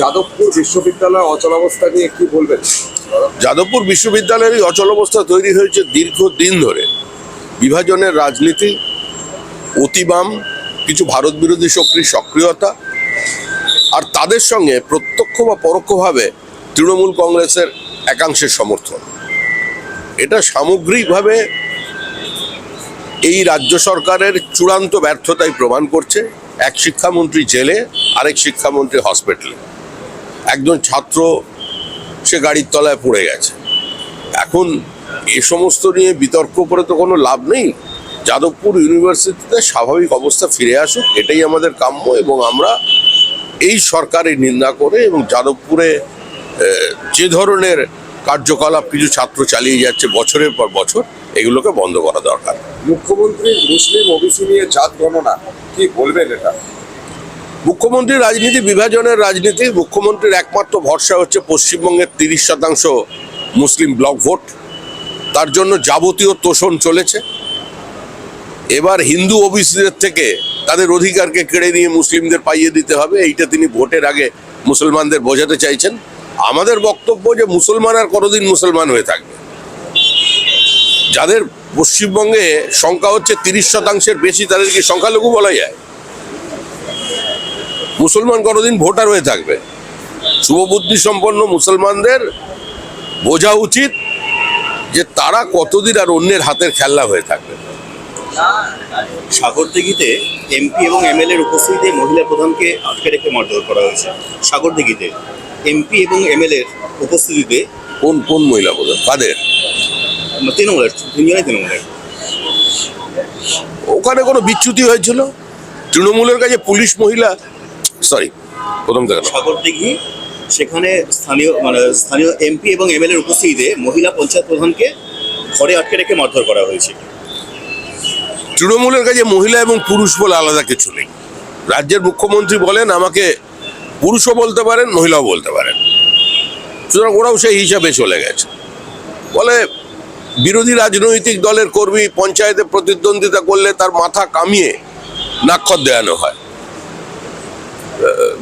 যাদবপুর বিশ্ববিদ্যালয়ের অচলাবস্থা নিয়ে কি বলবেন? যাদবপুর বিশ্ববিদ্যালয়ের এই অচলাবস্থা তৈরি হয়েছে দীর্ঘদিন ধরে। বিভাজনের রাজনীতি, অতিবাম, কিছু ভারত বিরোধী শক্তির সক্রিয়তা, আর তাদের সঙ্গে প্রত্যক্ষ বা পরোক্ষভাবে তৃণমূল কংগ্রেসের একাংশের সমর্থন। এটা সামগ্রিকভাবে এই রাজ্য সরকারের চূড়ান্ত ব্যর্থতাই প্রমাণ করছে। এক শিক্ষামন্ত্রী জেলে, আরেক শিক্ষামন্ত্রী হসপিটালে। একজন ছাত্র সে গাড়ির তলায় পড়ে গেছে। এখন এ সমস্ত নিয়ে বিতর্ক করে তো কোনো লাভ নেই। যাদবপুর ইউনিভার্সিটিতে স্বাভাবিক অবস্থা ফিরে আসুক, এটাই আমাদের কাম্য এবং আমরা এই সরকারের নিন্দা করে এবং যাদবপুরে যে ধরনের কার্যকলাপ কিছু ছাত্র চালিয়ে যাচ্ছে বছরের পর বছর, এগুলোকে বন্ধ করা দরকার। মুখ্যমন্ত্রী মুসলিম ওবিসি নিয়ে জাত গণনা, কি বলবেন এটা? মুখ্যমন্ত্রীর রাজনীতি বিভাজনের রাজনীতি, মুখ্যমন্ত্রীর একমাত্র ভরসা হচ্ছে পশ্চিমবঙ্গের তিরিশ শতাংশ মুসলিম ব্লক ভোট। তার জন্য যাবতীয় তোষণ চলেছে। এবার হিন্দু ওবিসিদের থেকে তাদের অধিকারকে কেড়ে নিয়ে মুসলিমদের পাইয়ে দিতে হবে। এইটা তিনি ভোটের আগে মুসলমানদের বোঝাতে চাইছেন। আমাদের বক্তব্য যে মুসলমান আর কতদিন মুসলমান হয়ে থাকবে। যাদের পশ্চিমবঙ্গে সংখ্যা হচ্ছে তিরিশ শতাংশের বেশি, তাদেরকে সংখ্যালঘু বলা যায়। মুসলমান কতদিন ভোটার হয়ে থাকবে। শুভবুদ্ধি সম্পন্ন মুসলমানদের বোঝা উচিত যে তারা কতদিন আর অন্যের হাতের খেলনা হয়ে থাকবে। সাগরদিঘিতে এমপি এবং এমএলএ এর উপস্থিতিতে মহিলা প্রধানকে আটকে রেখে মারধর করা হয়েছে। সাগরদিঘিতে এমপি এবং এমএলএ এর উপস্থিতিতে কোন কোন মহিলা বোধ কাদের? তৃণমূলের তিনজনই তৃণমূলের। ওখানে কোনো বিচ্যুতি হয়েছিল? তৃণমূলের কাছে পুলিশ মহিলা সরি প্রথম থেকে। সাগরদিঘি সেখানে স্থানীয় মানে স্থানীয় এমপি এবং এমএলএ এর উপস্থিতিতে মহিলা পঞ্চায়েত প্রধানকে ঘরে আটকে রেখে মারধর করা হয়েছে। তৃণমূলের কাছে মহিলা এবং পুরুষ বলে আলাদা কিছু নেই। রাজ্যের মুখ্যমন্ত্রী বলেন আমাকে পুরুষও বলতে পারেন মহিলাও বলতে পারেন। সুতরাং ওরাও সেই হিসাবে চলে গেছে। বলে বিরোধী রাজনৈতিক দলের কর্মী পঞ্চায়েতে প্রতিদ্বন্দ্বিতা করলে তার মাথা কামিয়ে নাক্ষর দেওয়ানো হয়।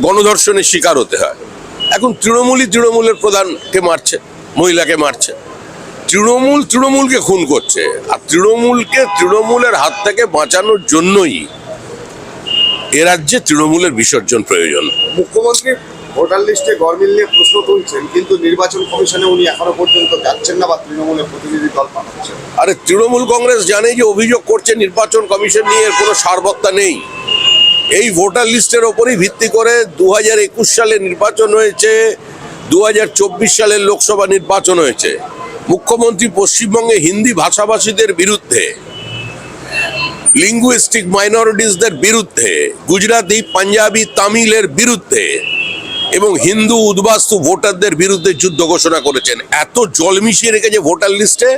গণধর্ষণের শিকার হতে হয়। এখন তৃণমূলই তৃণমূলের প্রধানকে মারছে মহিলাকে মারছে। তৃণমূল তৃণমূলকে খুন করছে। আর তৃণমূলকে তৃণমূলের হাত থেকে বাঁচানোর জন্যই এ রাজ্যে তৃণমূলের বিসর্জন প্রয়োজন। মুখ্যমন্ত্রী ভোটার লিস্টে গরমিল নিয়ে প্রশ্ন তুলছেন কিন্তু নির্বাচন কমিশনে উনি এখনও পর্যন্ত যাচ্ছেন না বা তৃণমূলের প্রতিনিধি দল পাঠাচ্ছেন। আরে তৃণমূল কংগ্রেস জানে যে অভিযোগ করছে নির্বাচন কমিশন নিয়ে এর কোনো সারবত্তা নেই। এই ভোটার লিস্টের ওপরই ভিত্তি করে দু হাজার একুশ সালে নির্বাচন হয়েছে দু হাজার চব্বিশ সালের লোকসভা নির্বাচন হয়েছে। মুখ্যমন্ত্রী পশ্চিমবঙ্গে হিন্দি ভাষাভাষীদের বিরুদ্ধে লিঙ্গুইস্টিক মাইনরিটিসদের বিরুদ্ধে গুজরাটি পাঞ্জাবি, তামিলের বিরুদ্ধে এবং হিন্দু উদ্বাস্তু ভোটারদের বিরুদ্ধে যুদ্ধ ঘোষণা করেছেন। এত জল মিশিয়ে রেখেছে ভোটার লিস্টে,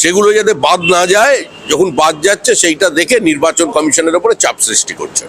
সেগুলো যাতে বাদ না যায়, যখন বাদ যাচ্ছে সেইটা দেখে নির্বাচন কমিশনের উপরে চাপ সৃষ্টি করছেন